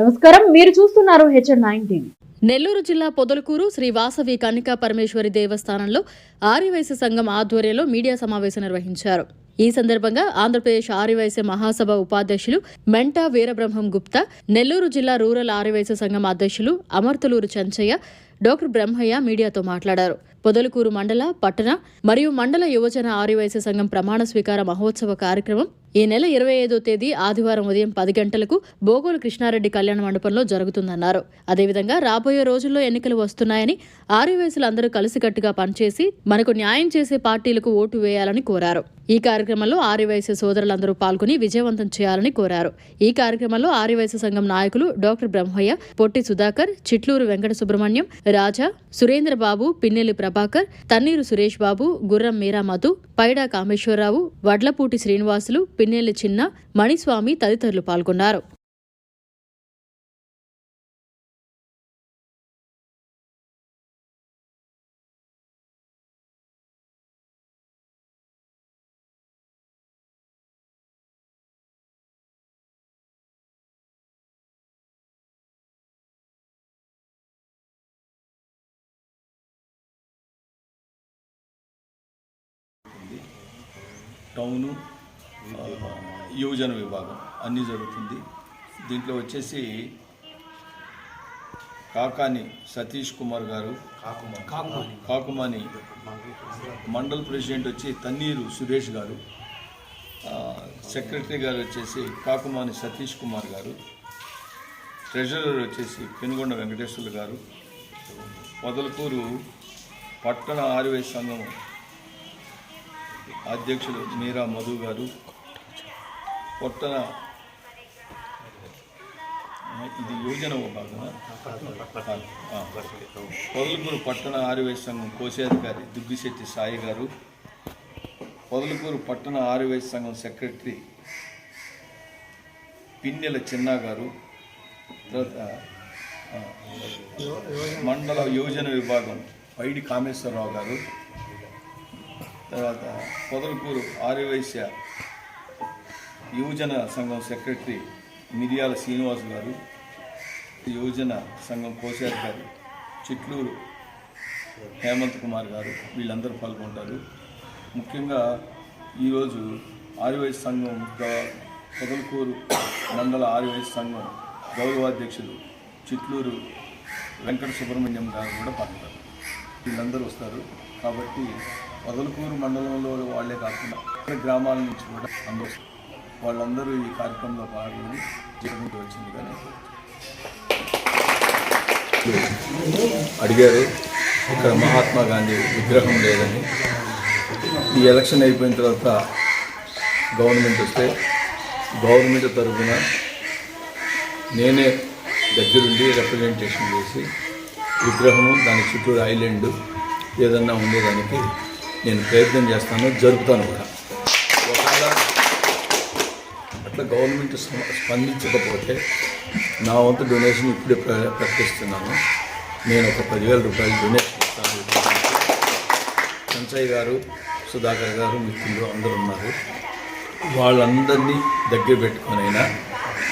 నమస్కారం. మీరు చూస్తున్నారు హెచ్ఎన్ నైన్ టీవీ. నెల్లూరు జిల్లా పొదలకూరు శ్రీ వాసవి కన్నికా పరమేశ్వరి దేవస్థానంలో ఆర్యవైశ్య సంఘం ఆధ్వర్యంలో మీడియా సమావేశం నిర్వహించారు. ఈ సందర్భంగా ఆంధ్రప్రదేశ్ ఆర్యవైశ్య మహాసభ ఉపాధ్యక్షులు మెంటా వీరబ్రహ్మం గుప్తా నెల్లూరు జిల్లా రూరల్ ఆర్యవైశ్య సంఘం అధ్యక్షులు అమర్తలూరు చంచయ్య డాక్టర్ బ్రహ్మయ్య మీడియాతో మాట్లాడారు. పొదలకూరు మండల పట్టణ మరియు మండల యువజన ఆర్యవైశ్య సంఘం ప్రమాణ స్వీకార మహోత్సవ కార్యక్రమం ఈ నెల ఇరవై ఐదో తేదీ ఆదివారం ఉదయం పది గంటలకు బోగోలు కృష్ణారెడ్డి కళ్యాణ మండపంలో జరుగుతుందన్నారు. అదేవిధంగా రాబోయే రోజుల్లో ఎన్నికలు వస్తున్నాయని ఆర్యవైశ్యులందరూ కలిసికట్టుగా పనిచేసి మనకు న్యాయం చేసే పార్టీలకు ఓటు వేయాలని కోరారు. ఈ కార్యక్రమంలో ఆర్యవైశ్య సోదరులందరూ పాల్గొని విజయవంతం చేయాలని కోరారు. ఈ కార్యక్రమంలో ఆర్యవైశ్య సంఘం నాయకులు డాక్టర్ బ్రహ్మయ్య పొట్టి సుధాకర్ చిట్లూరు వెంకట సుబ్రహ్మణ్యం రాజా సురేంద్ర బాబు పిన్నెల్లి ప్రభాకర్ తన్నీరు సురేష్ బాబు గుర్రం మీరా మధు పైడా కామేశ్వరరావు వడ్లపూటి శ్రీనివాసులు పిన్నెల్లి చిన్న మణిస్వామి తదితరులు పాల్గొన్నారు. టౌను యువజన విభాగం అన్నీ జరుగుతుంది. దీంట్లో వచ్చేసి కాకాని సతీష్ కుమార్ గారు కాకుమాని. మండల్ ప్రెసిడెంట్ వచ్చి తన్నీరు సురేష్ గారు ఆ, సెక్రటరీ గారు వచ్చేసి కాకుమాని సతీష్ కుమార్ గారు ట్రెజరర్ వచ్చేసి పెనుగొండ వెంకటేశ్వర్లు గారు పొదలకూరు పట్టణ ఆర్యవేశ సంఘం అధ్యక్షులు మీరా మధు గారు పొట్టన ఇది యోజన విభాగమా? పొదలకూరు పట్టణ ఆర్యవేశ సంఘం కోశాధికారి దుగ్గిశెట్టి సాయి గారు పొదలకూరు పట్టణ ఆర్యవేశ సంఘం సెక్రటరీ పిన్నెల చిన్న గారు మండల యోజన విభాగం పైడి కామేశ్వరరావు గారు తర్వాత పొదలకూరు ఆర్యవైశ్య యువజన సంఘం సెక్రటరీ మిరియాల శ్రీనివాస్ గారు యువజన సంఘం కోశాధికారి చిట్లూరు హేమంత్ కుమార్ గారు వీళ్ళందరూ పాల్గొంటారు. ముఖ్యంగా ఈరోజు ఆర్యవైశ్య సంఘం గ- పొదలకూరు మండల ఆర్యవైశ్య సంఘం గౌరవాధ్యక్షులు చిట్లూరు వెంకట సుబ్రహ్మణ్యం గారు కూడా పాల్గొంటారు. వీళ్ళందరూ వస్తారు. కాబట్టి పొదలకూరు మండలంలో వాళ్ళే కాకుండా ఇతర గ్రామాల నుంచి కూడా అందరూ వాళ్ళందరూ ఈ కార్యక్రమంలో పాల్గొని జరుగుతూ వచ్చింది కానీ అడిగారు ఇక్కడ మహాత్మా గాంధీ విగ్రహం లేదని. ఈ ఎలక్షన్ అయిపోయిన తర్వాత గవర్నమెంట్ వస్తే గవర్నమెంట్ తరఫున నేనే దగ్గరుండి రిప్రజెంటేషన్ చేసి విగ్రహము దాని చుట్టూరు ఐలాండ్ ఏదన్నా ఉండేదానికి నేను ప్రయత్నం చేస్తాను జరుపుతాను కూడా. ఒకవేళ అట్లా గవర్నమెంట్ స్ప- స్పందించకపోతే నా వంతు డొనేషన్ ఇప్పుడే ప్ర- ప్రకటిస్తున్నాను. నేను ఒక పదివేల రూపాయలు డొనేషన్ ఇస్తాను. సంచయ్ గారు సుధాకర్ గారు మిత్రులు అందరూ ఉన్నారు. వాళ్ళందరినీ దగ్గర పెట్టుకొనైనా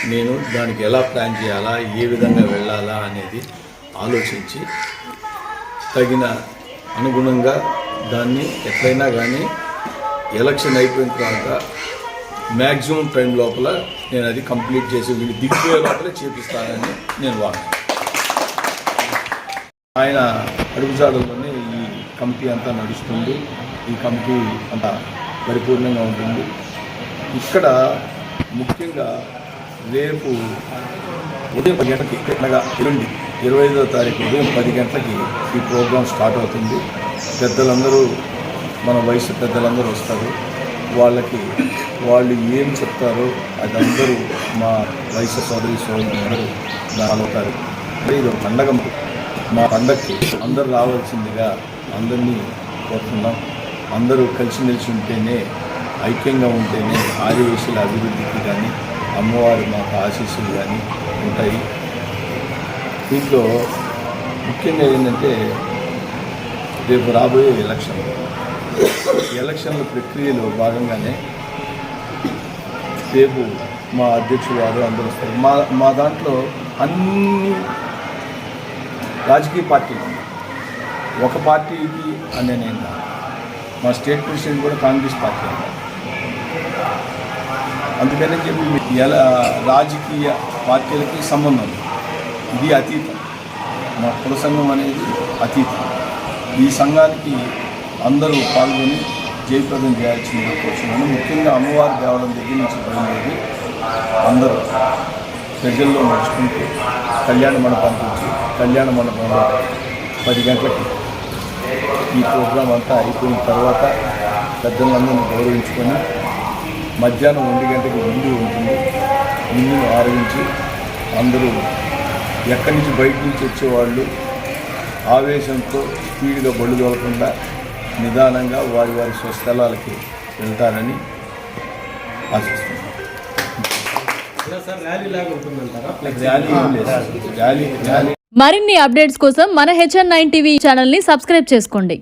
నేను దానికి ఎలా ప్లాన్ చేయాలా ఏ విధంగా వెళ్ళాలా అనేది ఆలోచించి తగిన అనుగుణంగా దాన్ని ఎట్లయినా కానీ ఎలక్షన్ అయిపోయిన తర్వాత మ్యాక్సిమం టైం లోపల నేను అది కంప్లీట్ చేసి వీళ్ళు దిగిపోయే లోపలే చేపిస్తానని నేను వాడు ఆయన అడుగుజాడల్లోనే ఈ కమిటీ అంతా నడుస్తుంది. ఈ కమిటీ అంత పరిపూర్ణంగా ఉంటుంది. ఇక్కడ ముఖ్యంగా రేపు ఉదయం పది గంటలకి అనగా ఎల్లుండి ఇరవై ఐదో తారీఖు ఉదయం పది గంటలకి ఈ ప్రోగ్రాం స్టార్ట్ అవుతుంది. పెద్దలందరూ మన వయసు పెద్దలందరూ వస్తారు. వాళ్ళకి వాళ్ళు ఏం చెప్తారో అది అందరూ మా వయసు సోదరి సోదరులందరూ అవుతారు ఇది ఒక పండగ మా పండగకి అందరూ రావాల్సిందిగా అందరినీ కోరుతున్నాం. అందరూ కలిసిమెలిసి ఉంటేనే ఐక్యంగా ఉంటేనే ఆదివేశుల అభివృద్ధికి కానీ అమ్మవారి మాకు ఆశీస్సులు కానీ ఉంటాయి. దీంట్లో ముఖ్యంగా ఏంటంటే రేపు రాబోయే ఎలక్షన్. ఎలక్షన్ల ప్రక్రియలో భాగంగానే రేపు మా అధ్యక్షులు వారు అందరూ వస్తారు. మా మా దాంట్లో అన్ని రాజకీయ పార్టీలు ఒక పార్టీకి అనే నేను మా స్టేట్ ప్రెసిడెంట్ కూడా కాంగ్రెస్ పార్టీ అందుకని చెప్పి ఎలా రాజకీయ పార్టీలకి సంబంధం ఇది అతీతం. మా కుల సంఘం అనేది అతీతం. ఈ సంఘానికి అందరూ పాల్గొని జయప్రదం చేయాల్సిందిగా కోరుతున్నాను ముఖ్యంగా అమ్మవారి దేవాలయం దగ్గర నుంచి బయలుదేరి అందరూ ప్రజల్లో నడుచుకుంటూ కళ్యాణ మండపానికి వచ్చి కళ్యాణ మండపంలో పది గంటలకి ఈ ప్రోగ్రాం అంతా అయిపోయిన తర్వాత పెద్దలందరినీ గౌరవించుకొని మధ్యాహ్నం ఒంటి గంటకి ముందు ఉంటుంది. విందును ఆరగించి అందరూ ఎక్కడి నుంచి బయట నుంచి వచ్చేవాళ్ళు ఆవేశంతో స్పీడ్గా బళ్ళు తోలకుండా నిదానంగా వారి వారి స్వస్థలాలకి వెళ్తారని మరిన్ని అప్డేట్స్ కోసం మన హెచ్ఎన్ నైన్ టీవీ ఛానల్ని సబ్స్క్రైబ్ చేసుకోండి.